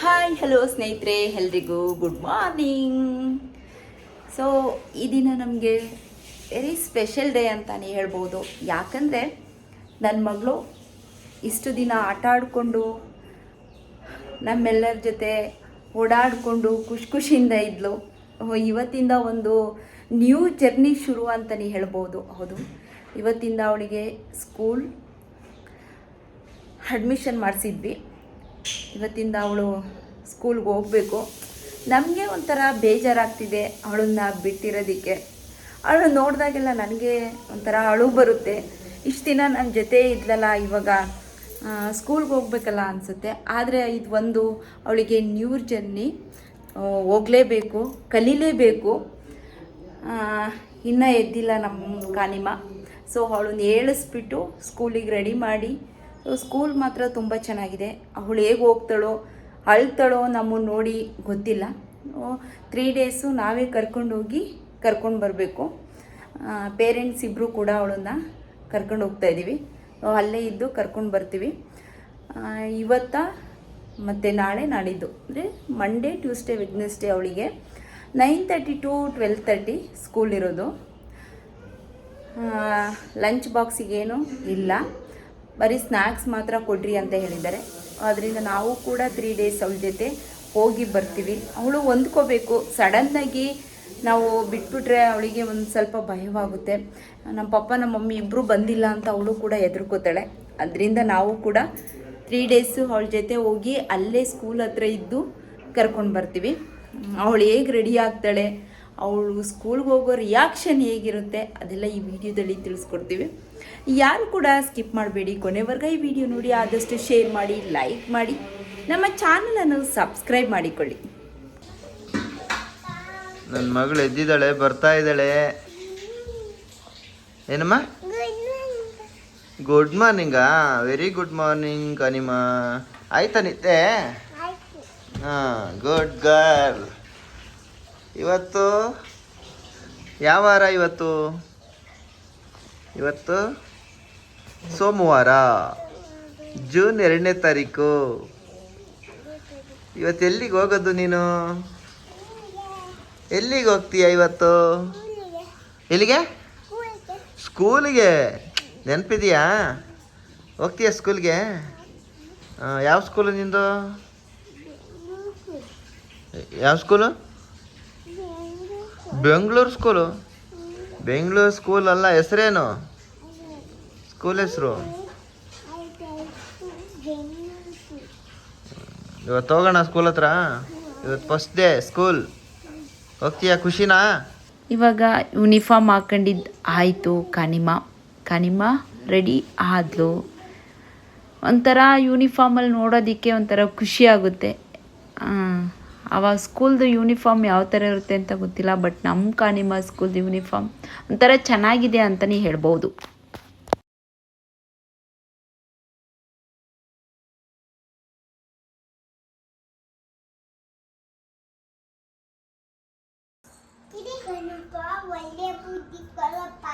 Hi hello ಸ್ನೇಹಿತರೆ, ಎಲ್ರಿಗೂ good morning so ಈ ದಿನ ನಮಗೆ ವೆರಿ ಸ್ಪೆಷಲ್ ಡೇ ಅಂತಲೇ ಹೇಳ್ಬೋದು. ಯಾಕಂದರೆ ನನ್ನ ಮಗಳು ಇಷ್ಟು ದಿನ ಆಟ ಆಡಿಕೊಂಡು ನಮ್ಮೆಲ್ಲರ ಜೊತೆ ಓಡಾಡಿಕೊಂಡು ಖುಷಿ ಖುಷಿಯಿಂದ ಇದ್ಲು. ಇವತ್ತಿಂದ ಒಂದು ನ್ಯೂ ಜರ್ನಿ ಶುರು ಅಂತಲೇ ಹೇಳ್ಬೋದು. ಹೌದು, ಇವತ್ತಿಂದ ಅವಳಿಗೆ ಸ್ಕೂಲ್ ಅಡ್ಮಿಷನ್ ಮಾಡಿಸಿದ್ವಿ. ಇವತ್ತಿಂದ ಅವಳು ಸ್ಕೂಲ್ಗೆ ಹೋಗಬೇಕು. ನಮಗೆ ಒಂಥರ ಬೇಜಾರಾಗ್ತಿದೆ ಅವಳನ್ನ ಬಿಟ್ಟಿರೋದಕ್ಕೆ. ಅವಳು ನೋಡಿದಾಗೆಲ್ಲ ನನಗೆ ಒಂಥರ ಅಳು ಬರುತ್ತೆ. ಇಷ್ಟು ದಿನ ನನ್ನ ಜೊತೆ ಇದ್ಲಲ್ಲ ಇವಾಗ ಸ್ಕೂಲ್ಗೆ ಹೋಗ್ಬೇಕಲ್ಲ ಅನಿಸುತ್ತೆ. ಆದರೆ ಇದು ಒಂದು ಅವಳಿಗೆ ನ್ಯೂ ಜರ್ನಿ ಹೋಗಲೇಬೇಕು, ಕಲೀಲೇಬೇಕು. ಇನ್ನೂ ಎದ್ದಿಲ್ಲ ನಮ್ಮ ಕಾನಿಮ. ಸೊ ಅವಳನ್ನ ಹೇಳಿಸ್ಬಿಟ್ಟು ಸ್ಕೂಲಿಗೆ ರೆಡಿ ಮಾಡಿ ಸ್ಕೂಲ್ ಮಾತ್ರ ತುಂಬ ಚೆನ್ನಾಗಿದೆ. ಅವಳು ಹೇಗೆ ಹೋಗ್ತಾಳೋ, ಅಳ್ತಾಳೋ ನಮ್ಮನ್ನು ನೋಡಿ ಗೊತ್ತಿಲ್ಲ. ತ್ರೀ ಡೇಸು ನಾವೇ ಕರ್ಕೊಂಡು ಹೋಗಿ ಕರ್ಕೊಂಡು ಬರಬೇಕು. ಪೇರೆಂಟ್ಸ್ ಇಬ್ಬರು ಕೂಡ ಅವಳನ್ನ ಕರ್ಕೊಂಡು ಹೋಗ್ತಾ ಇದ್ದೀವಿ ಅಲ್ಲೇ ಇದ್ದು ಕರ್ಕೊಂಡು ಬರ್ತೀವಿ. ಇವತ್ತ ಮತ್ತು ನಾಳೆ ನಾಡಿದ್ದು. ಅಂದರೆ ಮಂಡೇ ಟ್ಯೂಸ್ಡೇ ವೆಡ್ನೆಸ್ಡೇ ಅವಳಿಗೆ nine thirty to twelve thirty school ಇರೋದು. ಲಂಚ್ ಬಾಕ್ಸಿಗೇನು ಇಲ್ಲ. ಬರೀ ಸ್ನ್ಯಾಕ್ಸ್ ಮಾತ್ರ ಕೊಡ್ರಿ ಅಂತ ಹೇಳಿದ್ದಾರೆ. ಅದರಿಂದ ನಾವು ಕೂಡ ತ್ರೀ ಡೇಸ್ ಅವಳ ಜೊತೆ ಹೋಗಿ ಬರ್ತೀವಿ. ಅವಳು ಹೊಂದ್ಕೋಬೇಕು. ಸಡನ್ನಾಗಿ ನಾವು ಬಿಟ್ಬಿಟ್ರೆ ಅವಳಿಗೆ ಒಂದು ಸ್ವಲ್ಪ ಭಯವಾಗುತ್ತೆ. ನಮ್ಮ ಪಪ್ಪ ನಮ್ಮ ಮಮ್ಮಿ ಇಬ್ಬರು ಬಂದಿಲ್ಲ ಅಂತ ಅವಳು ಕೂಡ ಹೆದರ್ಕೋತಾಳೆ. ಅದರಿಂದ ನಾವು ಕೂಡ ತ್ರೀ ಡೇಸು ಅವಳ ಜೊತೆ ಹೋಗಿ ಅಲ್ಲೇ ಸ್ಕೂಲ್ ಹತ್ರ ಇದ್ದು ಕರ್ಕೊಂಡು ಬರ್ತೀವಿ. ಅವಳು ಹೇಗೆ ರೆಡಿ ಆಗ್ತಾಳೆ? ಅವಳು ಸ್ಕೂಲ್ಗೆ ಹೋಗೋ ರಿಯಾಕ್ಷನ್ ಹೇಗಿರುತ್ತೆ ಅದೆಲ್ಲ ಈ ವಿಡಿಯೋದಲ್ಲಿ ತಿಳಿಸ್ಕೊಡ್ತೀವಿ. ಯಾರು ಕೂಡ ಸ್ಕಿಪ್ ಮಾಡಬೇಡಿ ಕೊನೆವರ್ಗ ಈ ವಿಡಿಯೋ ನೋಡಿ ಆದಷ್ಟು ಶೇರ್ ಮಾಡಿ ಲೈಕ್ ಮಾಡಿ ನಮ್ಮ ಚಾನಲನ್ನು ಸಬ್ಸ್ಕ್ರೈಬ್ ಮಾಡಿಕೊಳ್ಳಿ. ನನ್ನ ಮಗಳು ಎದ್ದಿದ್ದಾಳೆ ಬರ್ತಾ ಇದ್ದಾಳೆ. ಏನಮ್ಮ? ಗುಡ್ ಮಾರ್ನಿಂಗಾ ವೆರಿ ಗುಡ್ ಮಾರ್ನಿಂಗ್ ಕನಿಮಾ. ಆಯ್ತಾ ನಿತ್ತೆ ಹಾಂ ಗುಡ್ ಗರ್ಲ್ ಇವತ್ತು? ಯಾವ ವಾರ ಇವತ್ತು? ಇವತ್ತು ಸೋಮವಾರ, ಜೂನ್ ಎರಡನೇ ತಾರೀಕು. ಇವತ್ತು ಎಲ್ಲಿಗೆ ಹೋಗೋದು ನೀನು? ಎಲ್ಲಿಗೆ ಹೋಗ್ತೀಯ ಇವತ್ತು? ಎಲ್ಲಿಗೆ? ಸ್ಕೂಲಿಗೆ. ನೆನಪಿದೆಯಾ? ಹೋಗ್ತೀಯ ಸ್ಕೂಲ್ಗೆ? ಯಾವ ಸ್ಕೂಲು ನಿಂದು? ಯಾವ school? Bengaluru school? Bengaluru school ಅಲ್ಲ, ಹೆಸರೇನು? ಸ್ಕೂಲ್ ಹೆಸರು? ಇವತ್ತು ಹೋಗೋಣ ಸ್ಕೂಲ್ ಹತ್ರ? ಇವತ್ತು ಫಸ್ಟ್ ಡೇ ಸ್ಕೂಲ್ ಹೋಗ್ತೀಯಾ, ಖುಷಿನಾ? ಇವಾಗ ಯೂನಿಫಾರ್ಮ್ ಹಾಕೊಂಡಿದ್ದು ಆಯಿತು, ಕನಿಮ. ಕನಿಮ ರೆಡಿ ಆದ್ಲು. ಒಂಥರ ಯೂನಿಫಾರ್ಮಲ್ಲಿ ನೋಡೋದಕ್ಕೆ ಒಂಥರ ಖುಷಿ ಆಗುತ್ತೆ. ಆ, ಅವಾಗ ಸ್ಕೂಲ್ದು ಯೂನಿಫಾರ್ಮ್ ಯಾವ ಥರ ಇರುತ್ತೆ ಅಂತ ಗೊತ್ತಿಲ್ಲ ಬಟ್ ನಮ್ಮ ಕಾನಿಮ ಸ್ಕೂಲ್ದು ಯೂನಿಫಾರ್ಮ್ ಒಂಥರ ಚೆನ್ನಾಗಿದೆ ಅಂತಲೇ ಹೇಳ್ಬೋದು. ಒಳ್ಳೆ ಬುದ್ಧಿ ಕೊಡಪ್ಪ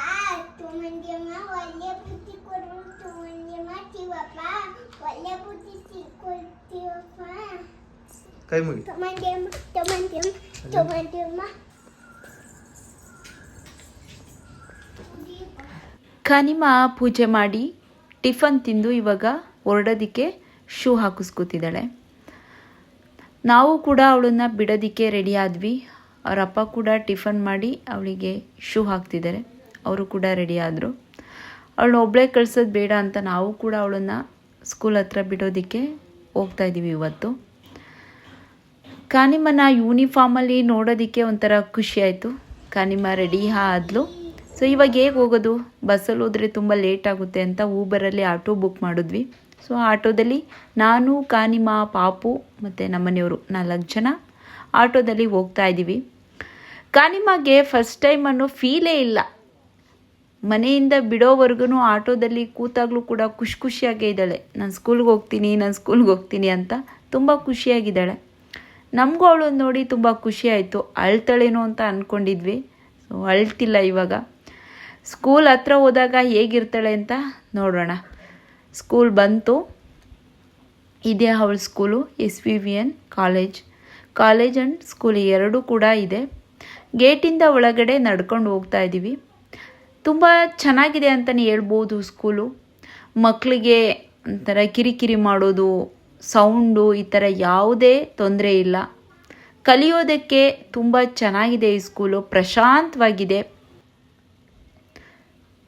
ಕೈ ಮುಗಿ ಕಾನಿಮ ಪೂಜೆ ಮಾಡಿ ಟಿಫನ್ ತಿಂದು ಇವಾಗ ಹೊರಡೋದಕ್ಕೆ ಶೂ ಹಾಕಿಸ್ಕೊತಿದ್ದಾಳೆ. ನಾವು ಕೂಡ ಅವಳನ್ನ ಬಿಡೋದಕ್ಕೆ ರೆಡಿ ಆದ್ವಿ. ಅವ್ರ ಅಪ್ಪ ಕೂಡ ಟಿಫನ್ ಮಾಡಿ ಅವಳಿಗೆ ಶೂ ಹಾಕ್ತಿದ್ದಾರೆ. ಅವರು ಕೂಡ ರೆಡಿ ಆದರು. ಅವಳನ್ನ ಒಬ್ಬಳೇ ಕಳ್ಸೋದು ಬೇಡ ಅಂತ ನಾವು ಕೂಡ ಅವಳನ್ನು ಸ್ಕೂಲ್ ಹತ್ರ ಬಿಡೋದಕ್ಕೆ ಹೋಗ್ತಾ ಇದ್ದೀವಿ ಇವತ್ತು. ಕಾನಿಮನ ಯೂನಿಫಾರ್ಮಲ್ಲಿ ನೋಡೋದಕ್ಕೆ ಒಂಥರ ಖುಷಿ ಆಯಿತು. ಕಾನಿಮ್ಮ ರೆಡಿ ಆದ್ಲು. ಸೊ ಇವಾಗ ಹೇಗೆ ಹೋಗೋದು? ಬಸ್ಸಲ್ಲಿ ಹೋದರೆ ತುಂಬ ಲೇಟ್ ಆಗುತ್ತೆ ಅಂತ ಊಬರಲ್ಲಿ ಆಟೋ ಬುಕ್ ಮಾಡಿದ್ವಿ. ಸೊ ಆಟೋದಲ್ಲಿ ನಾನು ಕಾನಿಮ ಪಾಪು ಮತ್ತು ನಮ್ಮನೆಯವರು ನಾಲ್ಕು ಜನ ಆಟೋದಲ್ಲಿ ಹೋಗ್ತಾ ಇದ್ದೀವಿ. ಕಾನಿಮಗೆ ಫಸ್ಟ್ ಟೈಮ್ ಅನ್ನೋ ಫೀಲೇ ಇಲ್ಲ. ಮನೆಯಿಂದ ಬಿಡೋವರೆಗೂ ಆಟೋದಲ್ಲಿ ಕೂತಾಗಲೂ ಕೂಡ ಖುಷಿ ಖುಷಿಯಾಗೇ ಇದ್ದಾಳೆ. ನಾನು ಸ್ಕೂಲ್ಗೆ ಹೋಗ್ತೀನಿ, ನಾನು ಸ್ಕೂಲ್ಗೆ ಹೋಗ್ತೀನಿ ಅಂತ ತುಂಬ ಖುಷಿಯಾಗಿದ್ದಾಳೆ. ನಮಗೂ ಅವಳು ನೋಡಿ ತುಂಬ ಖುಷಿ ಆಯಿತು. ಅಳ್ತಾಳೇನೋ ಅಂತ ಅಂದ್ಕೊಂಡಿದ್ವಿ ಸೊ ಅಳ್ತಿಲ್ಲ ಇವಾಗ. ಸ್ಕೂಲ್ ಹತ್ರ ಹೋದಾಗ ಹೇಗಿರ್ತಾಳೆ ಅಂತ ನೋಡೋಣ. ಸ್ಕೂಲ್ ಬಂತು. ಇದೆ ಅವಳ school S V V N college college and school ಎರಡೂ ಕೂಡ ಇದೆ. ಗೇಟಿಂದ ಒಳಗಡೆ ನಡ್ಕೊಂಡು ಹೋಗ್ತಾ ಇದ್ದೀವಿ ತುಂಬ ಚೆನ್ನಾಗಿದೆ ಅಂತಲೇ ಹೇಳ್ಬೋದು ಸ್ಕೂಲು ಮಕ್ಕಳಿಗೆ ಒಂಥರ ಕಿರಿಕಿರಿ ಮಾಡೋದು ಸೌಂಡು ಈ ಥರ ಯಾವುದೇ ತೊಂದರೆ ಇಲ್ಲ. ಕಲಿಯೋದಕ್ಕೆ ತುಂಬ ಚೆನ್ನಾಗಿದೆ ಈ ಸ್ಕೂಲು, ಪ್ರಶಾಂತವಾಗಿದೆ.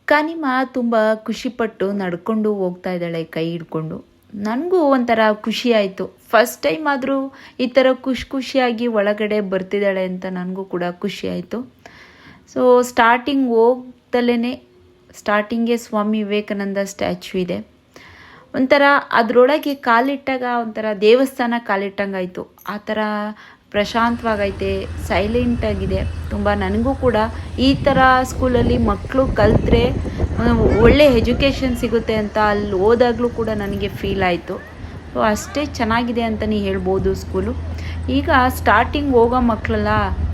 ಕನಿಮ ತುಂಬ ಖುಷಿಪಟ್ಟು ನಡ್ಕೊಂಡು ಹೋಗ್ತಾ ಇದ್ದಾಳೆ ಕೈ ಹಿಡ್ಕೊಂಡು. ನನಗೂ ಒಂಥರ ಖುಷಿ ಆಯಿತು. ಫಸ್ಟ್ ಟೈಮ್ ಆದರೂ ಈ ಥರ ಖುಷಿ ಖುಷಿಯಾಗಿ ಒಳಗಡೆ ಬರ್ತಿದ್ದಾಳೆ ಅಂತ ನನಗೂ ಕೂಡ ಖುಷಿ ಆಯಿತು. ಸೊ ಸ್ಟಾರ್ಟಿಂಗ್ ಹೋಗ್ದಲೇ ಸ್ಟಾರ್ಟಿಂಗೇ ಸ್ವಾಮಿ ವಿವೇಕಾನಂದ ಸ್ಟ್ಯಾಚ್ಯೂ ಇದೆ. ಒಂಥರ ಅದರೊಳಗೆ ಕಾಲಿಟ್ಟಾಗ ಒಂಥರ ದೇವಸ್ಥಾನ ಕಾಲಿಟ್ಟಂಗಾಯಿತು. ಆ ಥರ ಪ್ರಶಾಂತವಾಗೈತೆ, ಸೈಲೆಂಟಾಗಿದೆ. ತುಂಬ ನನಗೂ ಕೂಡ ಈ ಥರ ಸ್ಕೂಲಲ್ಲಿ ಮಕ್ಕಳು ಕಲಿತ್ರೆ ಒಳ್ಳೆ ಎಜುಕೇಷನ್ ಸಿಗುತ್ತೆ ಅಂತ ಅಲ್ಲಿ ಹೋದಾಗಲೂ ಕೂಡ ನನಗೆ ಫೀಲ್ ಆಯಿತು. ಸೊ, ಅಷ್ಟೇ ಚೆನ್ನಾಗಿದೆ ಅಂತಲೇ ಹೇಳ್ಬೋದು ಸ್ಕೂಲು. ಈಗ ಸ್ಟಾರ್ಟಿಂಗ್ ಹೋಗೋ ಮಕ್ಕಳೆಲ್ಲ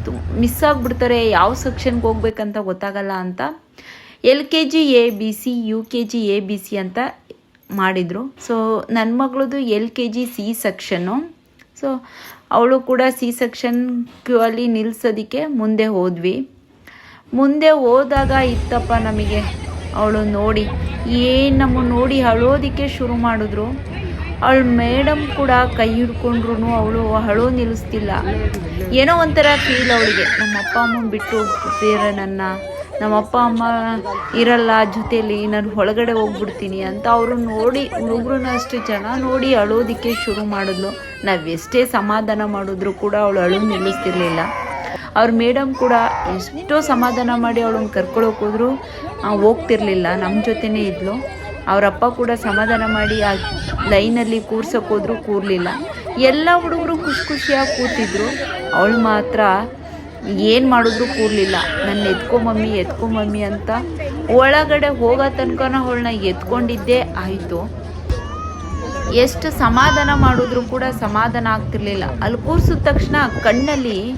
ತು, ಮಿಸ್ ಆಗಿಬಿಡ್ತಾರೆ, ಯಾವ ಸೆಕ್ಷನ್ಗೆ ಹೋಗ್ಬೇಕಂತ ಗೊತ್ತಾಗಲ್ಲ ಅಂತ. L K G A B C, U K G A B C ಅಂತ ಮಾಡಿದರು. ಸೊ ನನ್ನ ಮಗಳದು L K G C section. So ಅವಳು ಕೂಡ ಸಿ ಸೆಕ್ಷನ್ ಕ್ಯೂ ಅಲ್ಲಿ ನಿಲ್ಲಿಸೋದಕ್ಕೆ ಮುಂದೆ ಹೋದ್ವಿ. ಮುಂದೆ ಹೋದಾಗ ಇತ್ತಪ್ಪ ನಮಗೆ, ಅವಳು ನೋಡಿ, ಏನು ನಮ್ಮ ನೋಡಿ ಅಳೋದಕ್ಕೆ ಶುರು ಮಾಡಿದ್ರು. ಅವಳು ಮೇಡಮ್ ಕೂಡ ಕೈ ಹಿಡ್ಕೊಂಡ್ರು ಅವಳು ಅಳೋ ನಿಲ್ಲಿಸ್ತಿಲ್ಲ ಏನೋ ಒಂಥರ ಫೀಲ್ ಅವಳಿಗೆ. ನಮ್ಮ ಅಪ್ಪ ಅಮ್ಮ ಬಿಟ್ಟು ಬೇರೆ ನನ್ನ ನಮ್ಮ ಅಪ್ಪ, ಅಮ್ಮ ಇರಲ್ಲ, ಜೊತೆಯಲ್ಲಿ ನಾನು ಒಳಗಡೆ ಹೋಗ್ಬಿಡ್ತೀನಿ ಅಂತ ಅವರು ನೋಡಿ ಹುಡುಗ್ರನ್ನ ಅಷ್ಟು ಜನ ನೋಡಿ ಅಳೋದಕ್ಕೆ ಶುರು ಮಾಡಿದ್ಲು. ನಾವು ಎಷ್ಟೇ ಸಮಾಧಾನ ಮಾಡಿದ್ರು ಕೂಡ ಅವಳು ಅಳು ನಿಲ್ಲಿಸ್ತಿರ್ಲಿಲ್ಲ. ಅವ್ರ ಮೇಡಮ್ ಕೂಡ ಎಷ್ಟೋ ಸಮಾಧಾನ ಮಾಡಿ ಅವಳನ್ನ ಕರ್ಕೊಳಕ್ಕೆ ಹೋದ್ರು ಹೋಗ್ತಿರ್ಲಿಲ್ಲ. ನಮ್ಮ ಜೊತೆನೇ ಇದ್ಲು. ಅವರಪ್ಪ ಕೂಡ ಸಮಾಧಾನ ಮಾಡಿ ಆ ಲೈನಲ್ಲಿ ಕೂರ್ಸೋಕೆ ಹೋದ್ರು ಕೂರ್ಲಿಲ್ಲ. ಎಲ್ಲ ಹುಡುಗರು ಖುಷಿ ಖುಷಿಯಾಗಿ ಕೂತಿದ್ರು. ಅವಳು ಮಾತ್ರ ಏನು ಮಾಡಿದ್ರು ಕೂರ್ಲಿಲ್ಲ. ನನ್ನ ಎತ್ಕೊ ಮಮ್ಮಿ ಎತ್ಕೊ ಮಮ್ಮಿ ಅಂತ ಒಳಗಡೆ ಹೋಗೋ ತನಕನ ಅವಳನ್ನ ಎತ್ಕೊಂಡಿದ್ದೇ ಆಯಿತು. ಎಷ್ಟು ಸಮಾಧಾನ ಮಾಡಿದ್ರು ಕೂಡ ಸಮಾಧಾನ ಆಗ್ತಿರ್ಲಿಲ್ಲ. ಅಲ್ಲಿ ಕೂರಿಸಿದ ತಕ್ಷಣ ಕಣ್ಣಲ್ಲಿ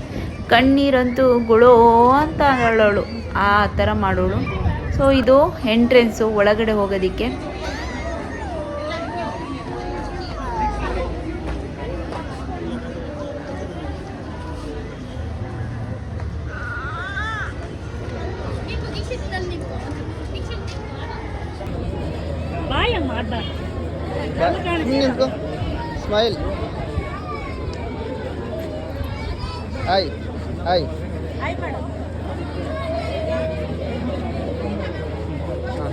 ಕಣ್ಣೀರಂತೂ ಗುಳೋ ಅಂತ ಹೇಳೋಳು ಆ ಥರ ಮಾಡೋಳು. ಸೊ ಇದು ಎಂಟ್ರೆನ್ಸು ಒಳಗಡೆ ಹೋಗೋದಕ್ಕೆ. ಸ್ಮೈಲ್ ಹಾಯ್ ಹಾಯ್ ಹಾಂ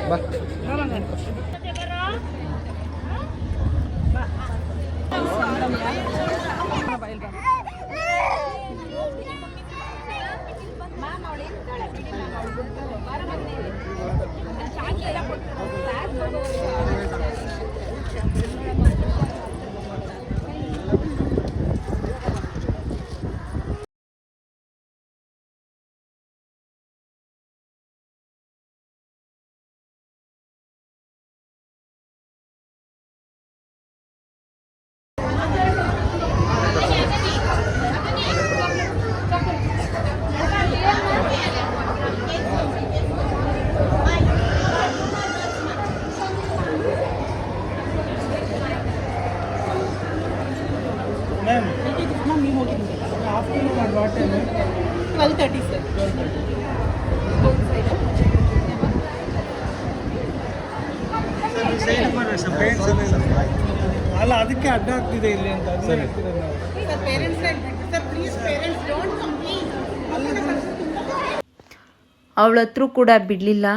ಅಲ್ಲ ಅದಕ್ಕೆ ಅಡ್ಡ ಆಗ್ತಿದೆ ಇಲ್ಲಿ ಅಂತ ಸರ್. ಅವಳ ಹತ್ರ ಕೂಡ ಬಿಡಲಿಲ್ಲ.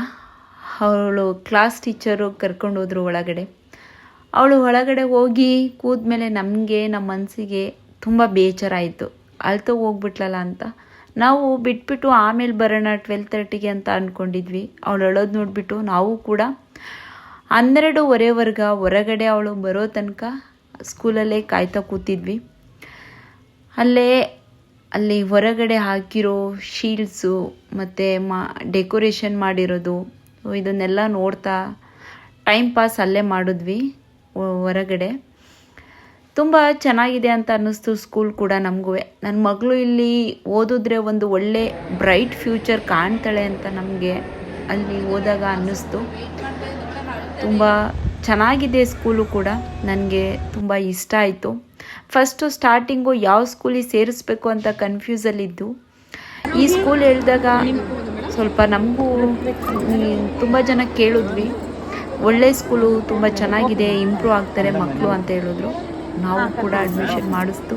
ಅವಳು ಕ್ಲಾಸ್ ಟೀಚರು ಕರ್ಕೊಂಡು ಹೋದ್ರು ಒಳಗಡೆ. ಅವಳು ಒಳಗಡೆ ಹೋಗಿ ಕೂದ್ಮೇಲೆ ನಮಗೆ ನಮ್ಮ ಮನಸ್ಸಿಗೆ ತುಂಬ ಬೇಜಾರಾಯಿತು. ಅಳ್ತು ಹೋಗ್ಬಿಟ್ಲಲ್ಲ ಅಂತ. ನಾವು ಬಿಟ್ಬಿಟ್ಟು ಆಮೇಲೆ ಬರೋಣ ಟ್ವೆಲ್ ತರ್ಟಿಗೆ ಅಂತ ಅಂದ್ಕೊಂಡಿದ್ವಿ ಅವಳು ಅಳೋದು ನೋಡಿಬಿಟ್ಟು ನಾವು ಕೂಡ ಹನ್ನೆರಡೂವರೆವರೆಗೆ ಹೊರಗಡೆ ಅವಳು ಬರೋ ತನಕ ಸ್ಕೂಲಲ್ಲೇ ಕಾಯ್ತಾ ಕೂತಿದ್ವಿ. ಅಲ್ಲೇ ಅಲ್ಲಿ ಹೊರಗಡೆ ಹಾಕಿರೋ ಶೀಲ್ಡ್ಸು ಮತ್ತು ಮಾ, ಡೆಕೋರೇಷನ್ ಮಾಡಿರೋದು, ಇದನ್ನೆಲ್ಲ ನೋಡ್ತಾ ಟೈಮ್ ಪಾಸ್ ಅಲ್ಲೇ ಮಾಡಿದ್ವಿ ಹೊರಗಡೆ. ತುಂಬ ಚೆನ್ನಾಗಿದೆ ಅಂತ ಅನ್ನಿಸ್ತು ಸ್ಕೂಲ್ ಕೂಡ ನಮಗೂ. ನನ್ನ ಮಗಳು ಇಲ್ಲಿ ಓದಿದ್ರೆ ಒಂದು ಒಳ್ಳೆ ಬ್ರೈಟ್ ಫ್ಯೂಚರ್ ಕಾಣ್ತಾಳೆ ಅಂತ ನಮಗೆ ಅಲ್ಲಿ ಹೋದಾಗ ಅನ್ನಿಸ್ತು. ತುಂಬ ಚೆನ್ನಾಗಿದೆ ಸ್ಕೂಲು ಕೂಡ. ನನಗೆ ತುಂಬ ಇಷ್ಟ ಆಯಿತು. ಫಸ್ಟು ಸ್ಟಾರ್ಟಿಂಗು ಯಾವ ಸ್ಕೂಲಿಗೆ ಸೇರಿಸ್ಬೇಕು ಅಂತ ಕನ್ಫ್ಯೂಸಲ್ಲಿದ್ದು ಈ ಸ್ಕೂಲ್ ಹೇಳಿದಾಗ ಸ್ವಲ್ಪ ನಮಗೂ ತುಂಬ ಜನ ಕೇಳಿದ್ವಿ. ಒಳ್ಳೆ ಸ್ಕೂಲು ತುಂಬ ಚೆನ್ನಾಗಿದೆ ಇಂಪ್ರೂವ್ ಆಗ್ತಾರೆ ಮಕ್ಕಳು ಅಂತ ಹೇಳಿದ್ರು. ನಾವು ಕೂಡ ಅಡ್ಮಿಷನ್ ಮಾಡಿಸ್ತು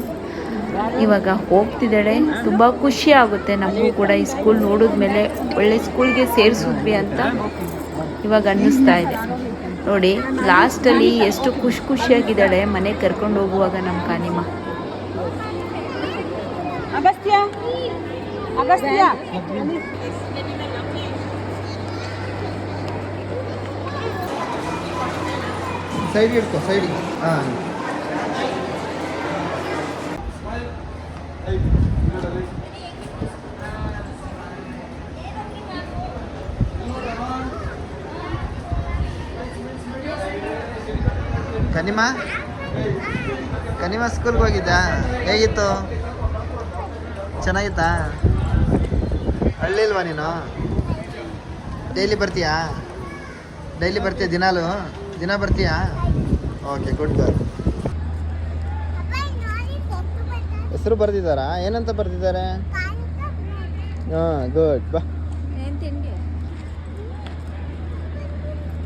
ಇವಾಗ ಹೋಗ್ತಿದ್ದಾಳೆ. ತುಂಬ ಖುಷಿ ಆಗುತ್ತೆ ನಮಗೂ ಕೂಡ ಈ ಸ್ಕೂಲ್ ನೋಡಿದ್ಮೇಲೆ ಒಳ್ಳೆ ಸ್ಕೂಲ್ಗೆ ಸೇರಿಸಿದ್ವಿ ಅಂತ ಇವಾಗ ಅನ್ನಿಸ್ತಾ ಇದೆ. ನೋಡಿ ಲಾಸ್ಟಲ್ಲಿ ಎಷ್ಟು ಖುಷಿ ಖುಷಿಯಾಗಿದ್ದಾಳೆ ಮನೆ ಕರ್ಕೊಂಡು ಹೋಗುವಾಗ ನಮ್ಮ. Agastya. ಸೈಡ್ ಇಡ್ಕೊ ಸೈಡ್ ಹಾಂ ಕನಿಮ? ಕನಿಮ ಸ್ಕೂಲ್ಗೆ ಹೋಗಿದ್ದಾ ಹೇಗಿತ್ತು? ಚೆನ್ನಾಗಿತ್ತಾ? ಹಳ್ಳಿಲ್ವಾ ನೀನು? ಡೈಲಿ ಬರ್ತೀಯಾ? ಡೈಲಿ ಬರ್ತೀಯ ದಿನಾಲು? ದಿನ ಬರ್ತೀಯಾ? ಓಕೆ ಗುಡ್ ಗರ್ ಹೆಸರು ಬರ್ದಿದ್ದಾರಾ? ಏನಂತ ಬರ್ದಿದ್ದಾರೆ? ಹಾಂ ಗುಡ್ ಬಾ.